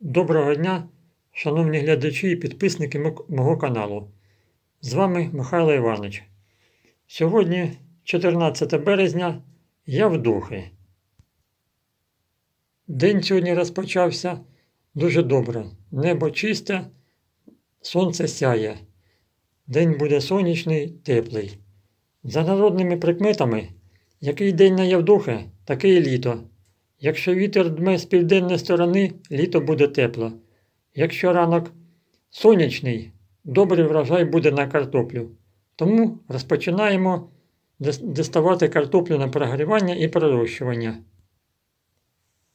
Доброго дня, шановні глядачі і підписники мого каналу. З вами Михайло Іванович. Сьогодні, 14 березня, я в Духи. День сьогодні розпочався дуже добре. Небо чисте, сонце сяє. День буде сонячний, теплий. За народними прикметами, який день на Явдохи, таке і літо. Якщо вітер дме з південної сторони, літо буде тепло. Якщо ранок сонячний, добрий врожай буде на картоплю. Тому розпочинаємо діставати картоплю на прогрівання і пророщування.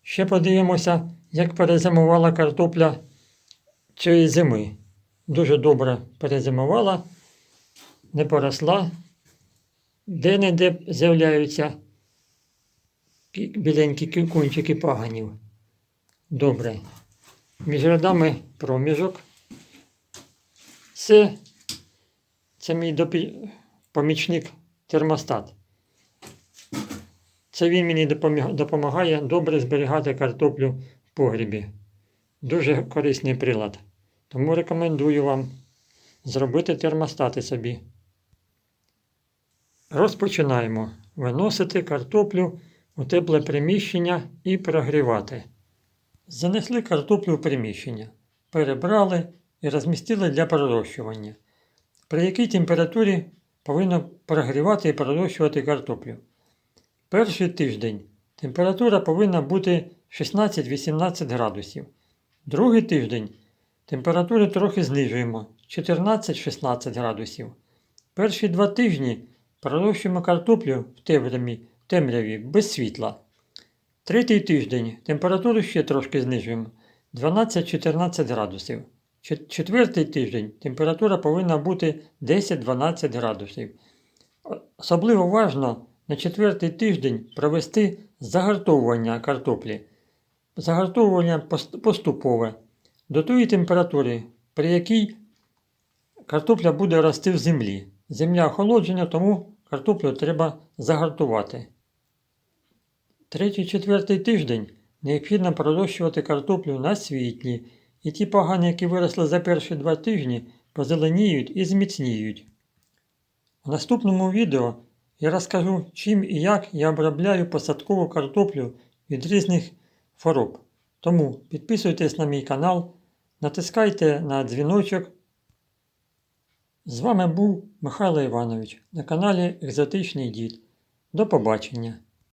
Ще подивимося, як перезимувала картопля цієї зими. Дуже добре перезимувала, не поросла, де-не-де з'являються біленькі кі- паганів. Добре. Між рядами проміжок. Це, це мій допі- помічник термостат. Це він мені допомагає добре зберігати картоплю в погрібі. Дуже корисний прилад. Тому рекомендую вам зробити термостати собі. Розпочинаємо виносити картоплю у тепле приміщення і прогрівати. Занесли картоплю в приміщення, перебрали і розмістили для пророщування. При якій температурі повинно прогрівати і пророщувати картоплю. Перший тиждень температура повинна бути 16-18 градусів. Другий тиждень температуру трохи знижуємо 14-16 градусів. Перші два тижні пророщуємо картоплю в темряві, темряві без світла. Третій тиждень температуру ще трошки знижуємо 12-14 градусів. Четвертий тиждень температура повинна бути 10-12 градусів. Особливо важно на четвертий тиждень провести загартовування картоплі. Загартовування поступове до тої температури, при якій картопля буде рости в землі. Земля охолоджена, тому картоплю треба загартувати. Третій, четвертий тиждень необхідно пророщувати картоплю на світлі, і ті пагани, які виросли за перші два тижні, позеленіють і зміцніють. У наступному відео я розкажу, чим і як я обробляю посадкову картоплю від різних хвороб. Тому підписуйтесь на мій канал, натискайте на дзвіночок. З вами був Михайло Іванович на каналі Екзотичний Дід. До побачення!